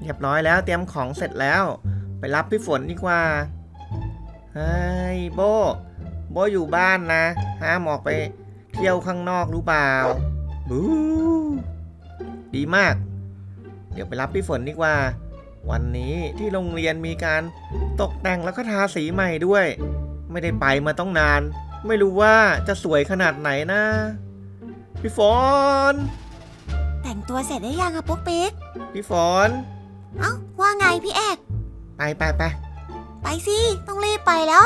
เรียบร้อยแล้วเตรียมของเสร็จแล้ว ไปรับพี่ฝนดีกว่า เฮ้ยโบ โบอยู่บ้านนะ ห้ามออกไปเที่ยวข้างนอกรู้เปล่าบูดีมาก เดี๋ยวไปรับพี่ฝนดีกว่า วันนี้ที่โรงเรียนมีการตกแต่งแล้วก็ทาสีใหม่ด้วย ไม่ได้ไปมาต้องนาน ไม่รู้ว่าจะสวยขนาดไหนนะ พี่ฝนแต่งตัวเสร็จได้ยังอะปุ๊กปิ๊ก พี่ฝน เอ้าว่าไงพี่เอก ไปไปไปไปสิต้องรีบไปแล้ว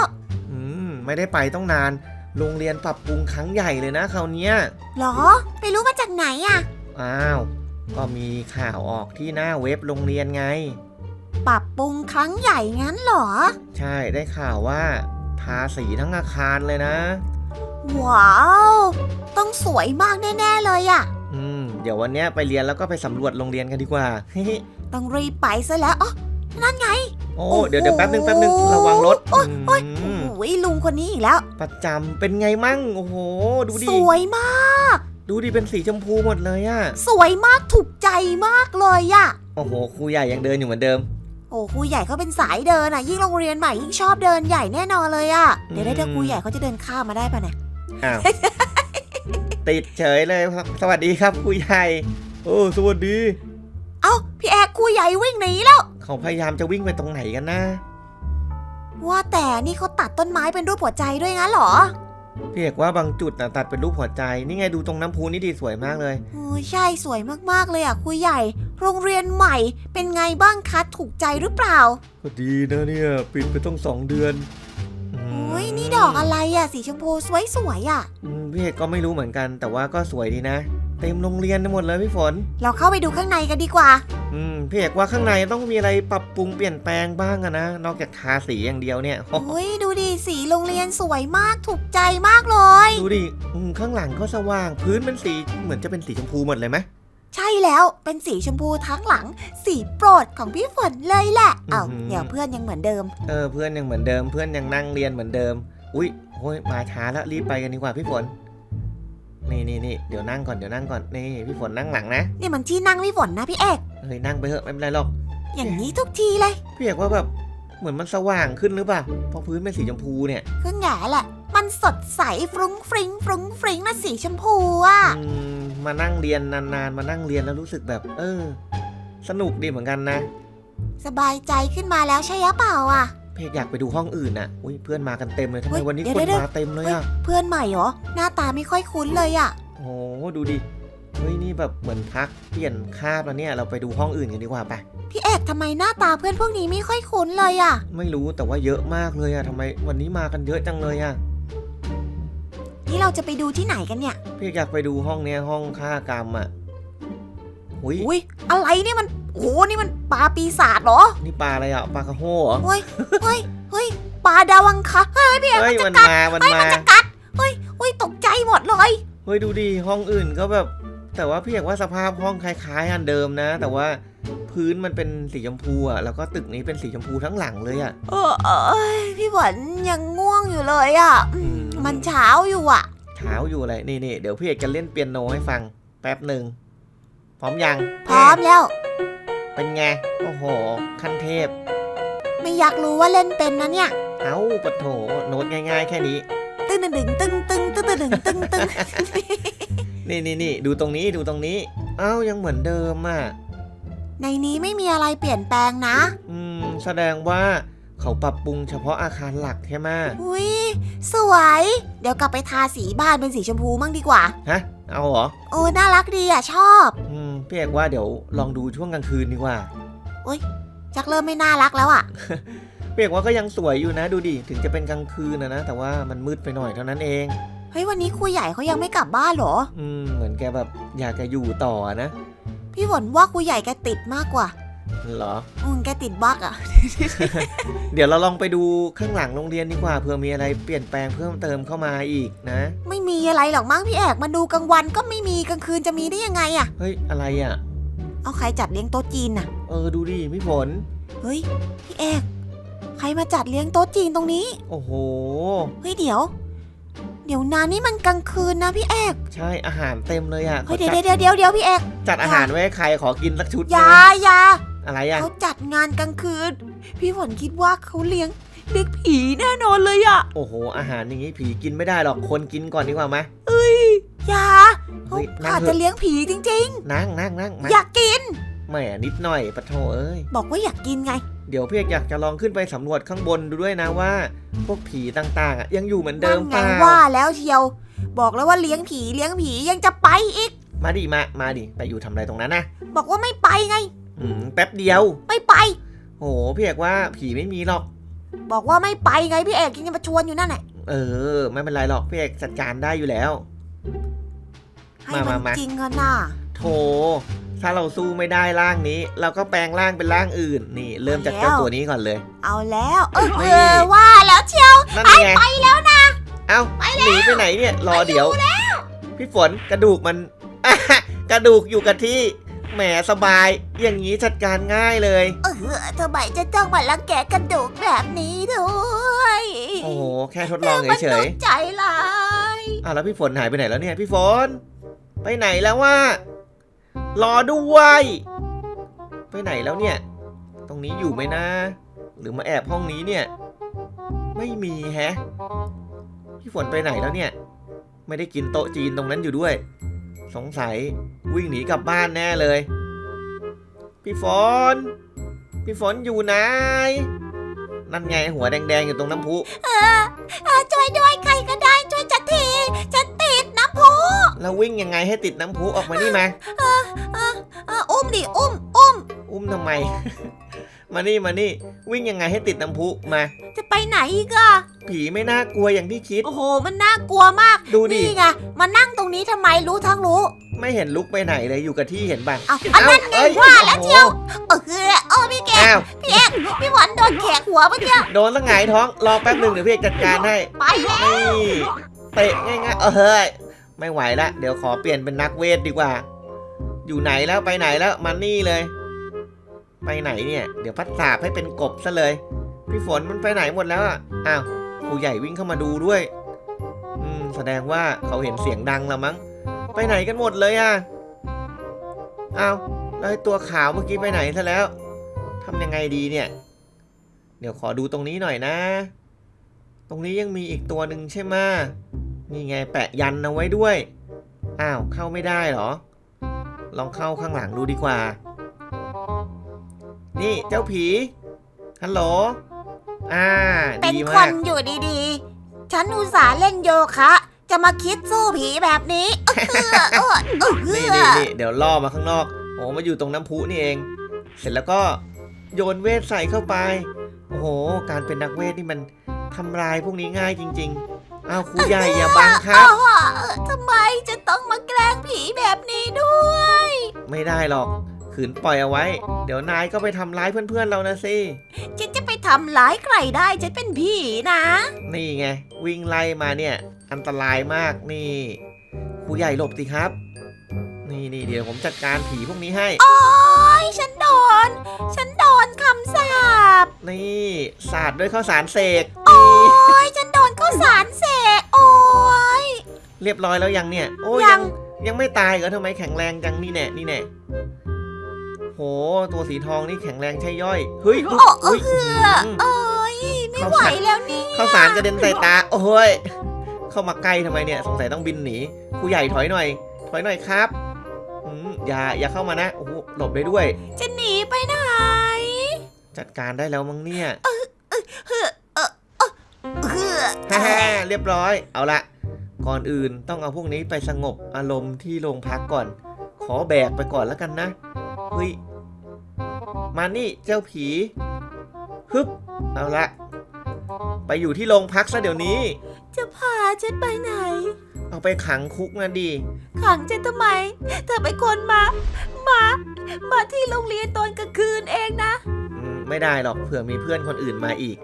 อืมไม่ได้ไปต้องนาน โรงเรียนปรับปรุงครั้งใหญ่เลยนะคราวเนี้ยหรอ ไปรู้มาจากไหนอะอ้าว ก็มีข่าวออกที่หน้าเว็บโรงเรียนไง ปรับปรุงครั้งใหญ่งั้นเหรอ ใช่ได้ข่าวว่า ทาสีทั้งอาคารเลยนะ ว้าว ต้องสวยมากแน่ ๆ เลยอะอืม เดี๋ยววันเนี้ยไปเรียนแล้วก็ไปสำรวจโรงเรียนกันดีกว่า ต้องรีบไปซะแล้วอ๋อนั่นไง โอ้โอ้โห เดี๋ยวเดี๋ยวแป๊บนึงแป๊บนึงระวังรถโอ๊ยโอ๊ยอืมโอ้ยลุงคนนี้อีกแล้ว ประจำเป็นไงมั่งโอ้โห ดูดิสวยมาก ดูดิเป็นสีชมพูหมดเลยอะสวยมากถูกใจมากเลยอะโอ้โหครูใหญ่ยังเดินอยู่เหมือนเดิม โอ้ครูใหญ่เขาเป็นสายเดินอะยิ่งโรงเรียนใหม่ยิ่งชอบเดินใหญ่แน่นอนเลยอะเดี๋ยวได้อืมเดี๋ยวครูใหญ่เขาจะเดินข้ามมาได้ปะเนี่ย อ้าว ติดเฉยเลยครับสวัสดีครับครูใหญ่โอ้สวัสดี เอ้าพี่แอกครูใหญ่วิ่งหนีแล้ว เขาพยายามจะวิ่งไปตรงไหนกันนะว่าแต่นี่เขาตัดต้นไม้เป็นรูปหัวใจด้วยงั้นเหรอพี่เอกว่าบางจุดนะตัดเป็นรูปหัวใจ นี่ไงดูตรงน้ำพุนี่ดีสวยมากเลยโอ้ยใช่สวยมากๆเลยอะครูใหญ่ โรงเรียนใหม่เป็นไงบ้างคะถูกใจหรือเปล่า ก็ดีนะเนี่ยปิดไปต้องสองเดือนโอ้ยนี่ดอกอะไรอะสีชมพูสวยๆอะอืมพี่เอกก็ไม่รู้เหมือนกัน แต่ว่าก็สวยดีนะ เต็มโรงเรียนไปหมดเลยพี่ฝน เราเข้าไปดูข้างในกันดีกว่า อืมพี่เอกว่าข้างในต้องมีอะไรปรับปรุงเปลี่ยนแปลงบ้างอะนะ นอกจากทาสีอย่างเดียวเนี่ย โอ้ยดูดิสีโรงเรียนสวยมากถูกใจมากเลย ดูดิอืมข้างหลังก็สว่าง พื้นเป็นสีเหมือนจะเป็นสีชมพูหมดเลยไหม ใช่แล้วเป็นสีชมพูทั้งหลัง สีโปรดของพี่ฝนเลยแหละ เอ้าอื้อหือ เดี๋ยวเพื่อนยังเหมือนเดิม เออเพื่อนยังเหมือนเดิม เพื่อนยังนั่งเรียนเหมือนเดิม อุ้ยโอ้ยมาช้าแล้วรีบไปกันดีกว่าพี่ฝน นี่นี่นี่เดี๋ยวนั่งก่อนเดี๋ยวนั่งก่อนนี่พี่ฝนนั่งหลังนะนี่มันที่นั่งพี่ฝนนะพี่เอก เฮ้ยนั่งไปเถอะไม่เป็นไรหรอก อย่างนี้ทุกทีเลย พี่เอกว่าแบบเหมือนมันสว่างขึ้นหรือเปล่าเพราะพื้นเป็นสีชมพูเนี่ยก็แง่แหละ มันสดใสฟรุ้งฟริ้งฟรุ้งฟริ้งนะสีชมพูอะอืมมานั่งเรียนนานๆ มานั่งเรียนแล้วรู้สึกแบบ เออ สนุกดีเหมือนกันนะ สบายใจขึ้นมาแล้วใช่ยะเปล่าอะ เพกอยากไปดูห้องอื่นน่ะ อุ้ยเพื่อนมากันเต็มเลยทำไมเฮ้ยวันนี้เดี๋ยวคนเดี๋ยว มาเต็มเลยเฮ้ยอะ เพื่อนใหม่เหรอ หน้าตาไม่ค่อยคุ้นเลยอะ โอ้โหดูดิ เฮ้ยนี่แบบเหมือนพักเปลี่ยนคาบแล้วเนี่ย เราไปดูห้องอื่นกันดีกว่าไป พี่เอกทำไมหน้าตาเพื่อนพวกนี้ไม่ค่อยคุ้นเลยอะ ไม่รู้แต่ว่าเยอะมากเลยอะทำไมวันนี้มากันเยอะจังเลยอะนี่เราจะไปดูที่ไหนกันเนี่ย พี่อยากไปดูห้องเนี้ยห้องฆ่ากรรมอะหุยอุ้ยอะไรเนี่ยมัน โอ้โหนี่มันปลาปีศาจเหรอนี่ปลาอะไรอะปลากระโห้เหรอเฮ้ยเฮ้ยเฮ้ยปลาดาวังคะเฮ้ยพี่เอกเฮ้ยมันจะมันกัดมามันเฮ้ยมามันจะกัดเฮ้ยเฮ้ยตกใจหมดเลยเฮ้ยดูดิห้องอื่นก็แบบ แต่ว่าพี่อยากว่าสภาพห้องคล้าย ๆ อันเดิมนะ แต่ว่าพื้นมันเป็นสีชมพูอะแล้วก็ตึกนี้เป็นสีชมพูทั้งหลังเลยอะเออเอยพี่ฝนยังง่วงอยู่เลยอะอืมอืม มันเช้าอยู่อะ เช้าอยู่อะไรนี่นี่เดี๋ยวพี่เอกจะเล่นเปียโนให้ฟังแป๊บหนึ่งพร้อมยังพร้อมแล้ว เป็นไง โอ้โห ขั้นเทพ ไม่อยากรู้ว่าเล่นเป็นนะเนี่ย เอ้าปะโถโน้ตง่ายๆ แค่นี้ ตึ้งตึ้งตึ้งตึ้งตึ้งตึ้งตึ้งตึ้งนี่นี่นี่ดูตรงนี้ดูตรงนี้ เอ้ายังเหมือนเดิมอะ ในนี้ไม่มีอะไรเปลี่ยนแปลงนะ อืม แสดงว่าเขาปรับปรุงเฉพาะอาคารหลักใช่ไหมอุ้ยสวย เดี๋ยวกลับไปทาสีบ้านเป็นสีชมพูมั่งดีกว่า ฮะ เอาเหรอโอ้น่ารักดีอะชอบอืมพี่เอกว่าเดี๋ยวลองดูช่วงกลางคืนดีกว่าจักเริ่มไม่น่ารักแล้วอะพี่เอกว่าก็ยังสวยอยู่นะดูดิถึงจะเป็นกลางคืนนะนะ แต่ว่ามันมืดไปหน่อยเท่านั้นเองเฮ้ยวันนี้ครูใหญ่เขายังไม่กลับบ้านเหรอ อืมเหมือนแกแบบอยากจะอยู่ต่อนะ พี่ฝนว่าครูใหญ่แกติดมากกว่า เหรอ อืมแกติดบั๊กอะ เดี๋ยวเราลองไปดูข้างหลังโรงเรียนดีกว่าเผื่อมีอะไรเปลี่ยนแปลงเพิ่มเติมเข้ามาอีกนะ ไม่มีอะไรหรอกมั้งพี่เอกมาดูกลางวันก็ไม่มีกลางคืนจะมีได้ยังไงอะ เฮ้ย อะไรอะ เอาใครจัดเลี้ยงโต๊ะจีนน่ะ เออดูดิพี่ฝนเฮ้ย พี่เอก ใครมาจัดเลี้ยงโต๊ะจีนตรงนี้ โอ้โห เฮ้ยเดี๋ยว เดี๋ยวนานี่มันกลางคืนนะพี่เอก ใช่อาหารเต็มเลยอะเฮ้ยขอเดี๋ยวจัดเดี๋ยวเดี๋ยวเดี๋ยวพี่เอก จัดอาหารไว้ให้ใครขอกินสักชุดอย่านะอย่า อะไรอะเขาจัดงานกลางคืน พี่ฝนคิดว่าเขาเลี้ยงเลี้ยงผีแน่นอนเลยอะโอ้โห อาหารอย่างนี้ผีกินไม่ได้หรอกคนกินก่อนดีกว่าไหมอย่าเฮ้เขายนั่งอาจเถอะจะเลี้ยงผีจริงนั่งนั่งนั่งมาๆอยากกินแหมนิดหน่อยปะโถเอ้ยบอกว่าอยากกินไง เดี๋ยวพี่เอกอยากจะลองขึ้นไปสำรวจข้างบนดูด้วยนะว่า พวกผีต่างๆอะยังอยู่เหมือนเดินั่มนเปไงล่าว่าแล้วเชียว บอกแล้วว่าเลี้ยงผีเลี้ยงผียังจะไปอีก มาดิมามาดิไปอยู่ทำอะไรตรงนั้นนะบอกว่าไม่ไปไง อืมแป๊บเดียว ไม่ไปโอ้โหพี่เอกว่าผีไม่มีหรอก บอกว่าไม่ไปไงพี่เอกยังจะมาชวนอยู่นั่นแหละเออ ไม่เป็นไรหรอกพี่เอกจัดการได้อยู่แล้ว ให้มามัมานมาจริงอะน่ะโถถ้าเราสู้ไม่ได้ร่างนี้ เราก็แปลงร่างเป็นร่างอื่น นี่ เริ่มจากเจ้าตัวนี้ก่อนเลย เอาแล้วเออนี่เออว่าแล้วเชียวนั่นไงไปแล้วนะ เอ้าหนีไปไหนเนี่ยรอเดี๋ยว พี่ฝนกระดูกมันกระดูกอยู่กับที่ แหมสบาย อย่างนี้จัดการง่ายเลย เออทำไมจะต้องมาลังแกกระดูกแบบนี้ด้วยโอ้โห แค่ทดลองเฉยใจร้ายๆอะแล้วพี่ฝนหายไปไหนแล้วเนี่ยพี่ฝน ไปไหนแล้วว่ารอด้วย ไปไหนแล้วเนี่ย ตรงนี้อยู่ไหมนะ หรือมาแอบห้องนี้เนี่ย ไม่มีแฮะ พี่ฝนไปไหนแล้วเนี่ย ไม่ได้กินโต๊ะจีนตรงนั้นอยู่ด้วย สงสัยวิ่งหนีกลับบ้านแน่เลย พี่ฝน พี่ฝนอยู่ไหน นั่นไงหัวแดงๆอยู่ตรงน้ำพุ เออเออช่วยด้วยใครก็ได้ช่วยจัดทีฉันติดน้ำพุแล้ววิ่งยังไงให้ติดน้ำพุออกมานี่มาเอออุ้มดิอุ้มอุ้มอุ้มทำไม มานี่มานี่ วิ่งยังไงให้ติดน้ำพุมา จะไปไหนอีกอะผีไม่น่ากลัวอย่างที่คิด โอ้โห มันน่ากลัวมาก ดูดิ นี่ไง มานั่งตรงนี้ทำไมรู้ทั้งรู้ ไม่เห็นลุกไปไหนเลยอยู่กับที่เห็นป่ะเอาอันนั้นไงเอ้ยว่าแล้วโอ้โหเชียวเออคือโอ้พี่แกอ้าวพี่เอกพี่หวันโดนแขกหัวเมื่อกี้โดนละหงายท้องรอแป๊บหนึ่งเดี๋ยวพี่เอกจัดการให้ ไปแล้วนี่เตะง่ายๆเออเฮ้ยไม่ไหวละ เดี๋ยวขอเปลี่ยนเป็นนักเวทดีกว่า อยู่ไหนแล้วไปไหนแล้วมานี่เลย ไปไหนเนี่ย เดี๋ยวพัดสาบให้เป็นกบซะเลย พี่ฝนมันไปไหนหมดแล้วอะอ้าวครูใหญ่วิ่งเข้ามาดูด้วย อืมแสดงว่าเขาเห็นเสียงดังแล้วมั้ง ไปไหนกันหมดเลยอะอ้าวแล้วไอตัวขาวเมื่อกี้ไปไหนซะแล้วทำยังไงดีเนี่ย เดี๋ยวขอดูตรงนี้หน่อยนะ ตรงนี้ยังมีอีกตัวหนึ่งใช่ไหมนี่ไงแปะยันเอาไว้ด้วย อ้าวเข้าไม่ได้เหรอ ลองเข้าข้างหลังดูดีกว่า นี่เจ้าผี ฮัลโหล อ่าเป็นดีคมากนอยู่ดีๆ ฉันอุตส่าห์เล่นโยคะ จะมาคิดสู้ผีแบบนี้เออเออเออเอนี่อนี่นี่เดี๋ยวล่อมาข้างนอกโอ้มาอยู่ตรงน้ำพุนี่เอง เสร็จแล้วก็โยนเวทใส่เข้าไป โอ้โห การเป็นนักเวทนี่มันทำลายพวกนี้ง่ายจริงๆอ้าวครูใหญ่อย่าบังครับ เออทำไมจะต้องมาแกล้งผีแบบนี้ด้วย ไม่ได้หรอก ขืนปล่อยเอาไว้ เดี๋ยวนายก็ไปทำร้ายเพื่อนๆเรานะสิฉันจะไปทำร้ายใครได้ฉันเป็นผีนะ นี่ไง วิ่งไล่มาเนี่ย อันตรายมากนี่ครูใหญ่หลบสิครับ นี่นี่เดี๋ยวผมจัดการผีพวกนี้ให้ โอ้ยฉันโดน ฉันโดนคำสาปนี่สาดด้วยข้าวสารเสกโอ้นี่ยฉันโดนข้าวสารเสกโอ้ยเรียบร้อยแล้วยังเนี่ย โอ้ยัยังงยังไม่ตายเหรอทำไมแข็งแรงจังนี่แน่นี่แน่ โห ตัวสีทองนี่แข็งแรงใช่ย่อย เฮ้ยดูโอ้เออุ้ยออื้อหือโอ้ยไม่ไหวแล้วนี่ ข้าวสารกระเด็นใส่ตา โอ้ย เข้ามาใกล้ทำไมเนี่ย สงสัยต้องบินหนีครูใหญ่ถอยหน่อย ถอยหน่อยครับอืมอย่าอย่าเข้ามานะ โอ้โหหลบได้ด้วย จะหนีไปไหนจัดการได้แล้วมั้งเนี่ยเฮ้อเออเออเฮ้อฮ่าฮ่าเรียบร้อย เอาละ ก่อนอื่นต้องเอาพวกนี้ไปสงบอารมณ์ที่โรงพักก่อน ขอแบกไปก่อนแล้วกันนะ เฮ้ย มานี่เจ้าผี ฮึบ เอาละ ไปอยู่ที่โรงพักซะเดี๋ยวนี้ จะพาฉันไปไหน เอาไปขังคุกนะดี ขังฉันทำไม เธอเป็นคนมา มา มาที่โรงเรียนตอนกลางคืนเองนะอืมไม่ได้หรอกเผื่อมีเพื่อนคนอื่นมาอีก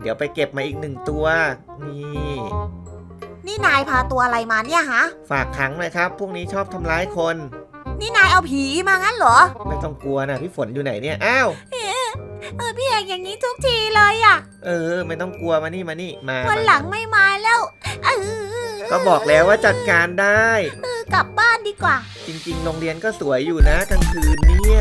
เดี๋ยวไปเก็บมาอีกหนึ่งตัว นี่ นี่นายพาตัวอะไรมาเนี่ยฮะ ฝากขังหน่อยครับ พวกนี้ชอบทำร้ายคน นี่นายเอาผีมางั้นเหรอ ไม่ต้องกลัวนะพี่ฝนอยู่ไหนเนี่ย อ้าว เออพี่เอกอย่างนี้ทุกทีเลยอะ เออ ไม่ต้องกลัวมานี่มานี่มาวันมาหลังไม่มาแล้วเออก็บอกแล้วว่าจัดการได้ เออกลับบ้านดีกว่า จริง ๆ โรงเรียนก็สวยอยู่นะกลางคืนเนี่ยนี่